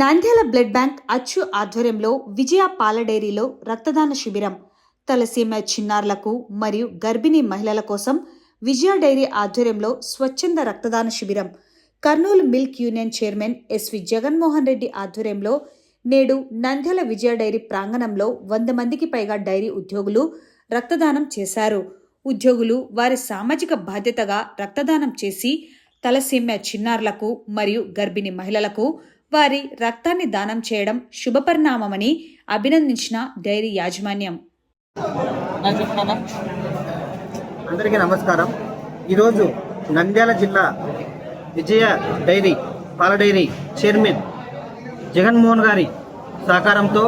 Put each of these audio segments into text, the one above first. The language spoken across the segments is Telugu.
నంద్యాల బ్లడ్ బ్యాంక్ అచ్చు ఆధ్వర్యంలో విజయ పాల డైరీలో రక్తదాన శిబిరం. తలసీమ చిన్నారులకు మరియు గర్భిణీ మహిళల కోసం విజయ డైరీ ఆధ్వర్యంలో స్వచ్ఛంద రక్తదాన శిబిరం. Kurnool milk union chairman SV Jaganmohan Reddy ఆధ్వర్యంలో నేడు నంద్యాల విజయ డైరీ ప్రాంగణంలో వంద మందికి పైగా డైరీ ఉద్యోగులు రక్తదానం చేశారు. ఉద్యోగులు వారి సామాజిక బాధ్యతగా రక్తదానం చేసి తలసీమ చిన్నారులకు మరియు గర్భిణీ మహిళలకు వారి రక్తాన్ని దానం చేయడం శుభపరిణామమని అభినందించిన డైరీ యాజమాన్యం. అందరికీ నమస్కారం. ఈరోజు నంద్యాల జిల్లా విజయ డైరీ పాల డైరీ చైర్మన్ జగన్మోహన్ గారి సహకారంతో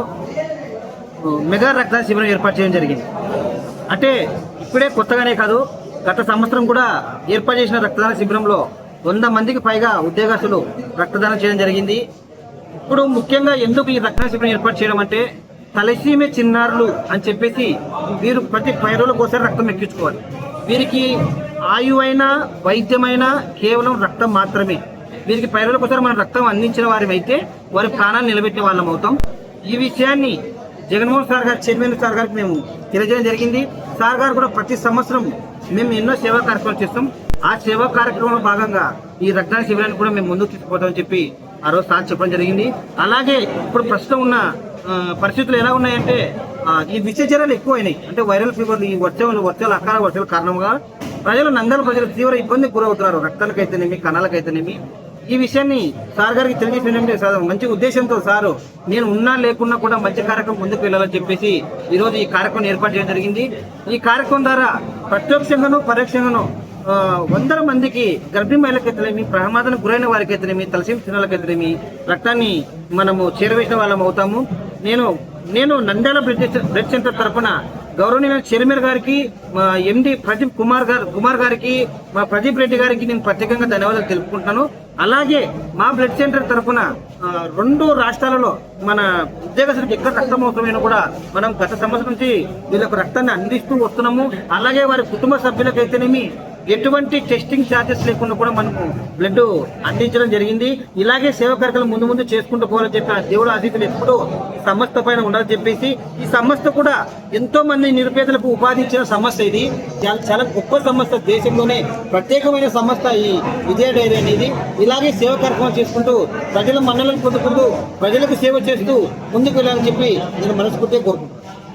మెగా రక్తదాన శిబిరం ఏర్పాటు చేయడం జరిగింది. అంటే ఇప్పుడే కొత్తగానే కాదు గత సంవత్సరం కూడా ఏర్పాటు చేసిన రక్తదాన శిబిరంలో వంద మందికి పైగా ఉద్యోగస్తులు రక్తదానం చేయడం జరిగింది. ఇప్పుడు ముఖ్యంగా ఎందుకు ఈ రక్తదాన శిబిరం ఏర్పాటు చేయడం అంటే తలసీమే చిన్నారులు అని చెప్పేసి వీరు ప్రతి పది రోజులకు ఒకసారి రక్తం ఎక్కించుకోవాలి. వీరికి ఆయువైన వైద్యమైన కేవలం రక్తం మాత్రమే. వీరికి పది రోజులకు ఒకసారి మనం రక్తం అందించిన వారి అయితే వారి ప్రాణాలు నిలబెట్టే వాళ్ళం అవుతాం. ఈ విషయాన్ని జగన్మోహన్ సార్ గారు చైర్మన్ సార్ గారికి మేము తెలియజేయడం జరిగింది. సార్ గారు కూడా ప్రతి సంవత్సరం మేము ఎన్నో సేవా కార్యక్రమాలు చేస్తాం. ఆ సేవా కార్యక్రమంలో భాగంగా ఈ రక్తదాన శిబిరాన్ని కూడా మేము ముందుకు తీసుకుపోతామని చెప్పి ఆ రోజు సార్ చెప్పడం జరిగింది. అలాగే ఇప్పుడు ప్రస్తుతం ఉన్న పరిస్థితులు ఎలా ఉన్నాయంటే ఈ విష ఎక్కువైనాయి. అంటే వైరల్ ఫీవర్ ఈ వర్షాలు వర్షాలు అకాల వర్షాల కారణంగా ప్రజలు నందల ప్రజలు తీవ్ర ఇబ్బంది గురవుతున్నారు. రక్తాలకైతేనేమి కణాలకైతేనేమి. ఈ విషయాన్ని సార్ గారికి తెలియజేసిన సార్ మంచి ఉద్దేశంతో సారు నేను ఉన్నా లేకున్నా కూడా మంచి కార్యక్రమం ముందుకు వెళ్ళాలని చెప్పేసి ఈరోజు ఈ కార్యక్రమం ఏర్పాటు చేయడం జరిగింది. ఈ కార్యక్రమం ద్వారా ప్రత్యక్షంగాను పరోక్షంగాను వందల మందికి గర్భిణీ మహిళకైతేనేమి ప్రమాదం గురైన వారికైతేనేమి తలసీమ చిన్నలకైతేనేమి రక్తాన్ని మనము చేరవేసిన వాళ్ళం అవుతాము. నేను నేను నంద్యాల బ్లడ్ బ్లడ్ సెంటర్ తరఫున గౌరవనీయ చైర్మన్ గారికి మా ఎండి ప్రదీప్ కుమార్ గారు కుమార్ గారికి మా ప్రదీప్ రెడ్డి గారికి నేను ప్రత్యేకంగా ధన్యవాదాలు తెలుపుకుంటున్నాను. అలాగే మా బ్లడ్ సెంటర్ తరఫున రెండు రాష్ట్రాలలో మన ఉద్యోగస్తులకు ఎక్కడ రక్తం అవసరమైనా కూడా మనం గత సంవత్సరం నుంచి వీళ్ళకు రక్తాన్ని అందిస్తూ వస్తున్నాము. అలాగే వారి కుటుంబ సభ్యులకైతేనేమి ఎటువంటి టెస్టింగ్ ఛార్జెస్ లేకుండా కూడా మనము బ్లడ్ అందించడం జరిగింది. ఇలాగే సేవ కార్యక్రమం ముందు ముందు చేసుకుంటూ పోవాలని చెప్పి ఆ దేవుడు అతిథులు ఎప్పుడూ సంస్థ పైన ఉండాలని చెప్పేసి ఈ సంస్థ కూడా ఎంతో మంది నిరుపేదలకు ఉపాధి ఇచ్చిన సంస్థ ఇది. చాలా చాలా గొప్ప సంస్థ దేశంలోనే ప్రత్యేకమైన సంస్థ ఈ విజయ డైరీ అనేది. ఇలాగే సేవ కార్యక్రమం చేసుకుంటూ ప్రజల మన్నలను పొందుకుంటూ ప్రజలకు సేవ చేస్తూ ముందుకు వెళ్ళాలని చెప్పి నేను మనస్ఫూర్తిగా కోరుకుంటున్నాను.